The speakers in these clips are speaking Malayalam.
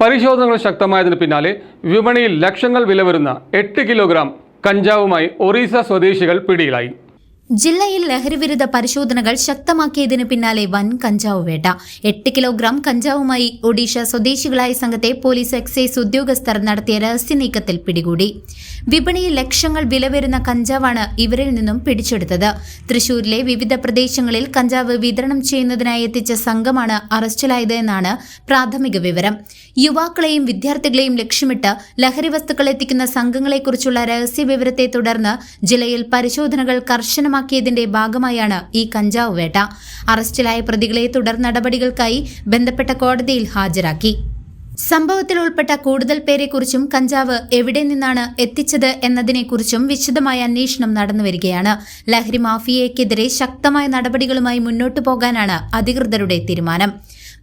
പരിശോധനകൾ ശക്തമായതിന് പിന്നാലെ വിപണിയിൽ ലക്ഷങ്ങൾ വില വരുന്ന എട്ട് കിലോഗ്രാം കഞ്ചാവുമായി ഒറീസ സ്വദേശികൾ പിടിയിലായി. ജില്ലയിൽ ലഹരിവിരുദ്ധ പരിശോധനകൾ ശക്തമാക്കിയതിനു പിന്നാലെ വൻ കഞ്ചാവ് വേട്ട. എട്ട് കിലോഗ്രാം കഞ്ചാവുമായി ഒഡീഷ സ്വദേശികളായ സംഘത്തെ പോലീസ് എക്സൈസ് ഉദ്യോഗസ്ഥർ നടത്തിയ രഹസ്യ നീക്കത്തിൽ പിടികൂടി. വിപണിയിൽ ലക്ഷങ്ങൾ വില വരുന്ന കഞ്ചാവാണ് ഇവരിൽ നിന്നും പിടിച്ചെടുത്തത്. തൃശൂരിലെ വിവിധ പ്രദേശങ്ങളിൽ കഞ്ചാവ് വിതരണം ചെയ്യുന്നതിനായി എത്തിച്ച സംഘമാണ് അറസ്റ്റിലായത് എന്നാണ് പ്രാഥമിക വിവരം. യുവാക്കളെയും വിദ്യാർത്ഥികളെയും ലക്ഷ്യമിട്ട് ലഹരി വസ്തുക്കൾ എത്തിക്കുന്ന സംഘങ്ങളെക്കുറിച്ചുള്ള രഹസ്യ വിവരത്തെ തുടർന്ന് ജില്ലയിൽ പരിശോധനകൾ കർശനമാക്കിയതിന്റെ ഭാഗമായാണ് ഈ കഞ്ചാവ് വേട്ട. അറസ്റ്റിലായ പ്രതികളെ തുടർ നടപടികൾക്കായി ബന്ധപ്പെട്ട കോടതിയിൽ ഹാജരാക്കി. സംഭവത്തിൽ ഉൾപ്പെട്ട കൂടുതൽ പേരെക്കുറിച്ചും കഞ്ചാവ് എവിടെ നിന്നാണ് എത്തിച്ചത് എന്നതിനെക്കുറിച്ചും വിശദമായ അന്വേഷണം നടന്നുവരികയാണ് ലഹരി മാഫിയയ്ക്കെതിരെ ശക്തമായ നടപടികളുമായി മുന്നോട്ടു പോകാനാണ് അധികൃതരുടെ തീരുമാനം.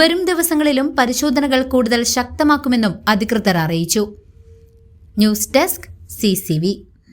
വരും ദിവസങ്ങളിലും പരിശോധനകൾ കൂടുതൽ ശക്തമാക്കുമെന്നും അധികൃതർ അറിയിച്ചു. News desk C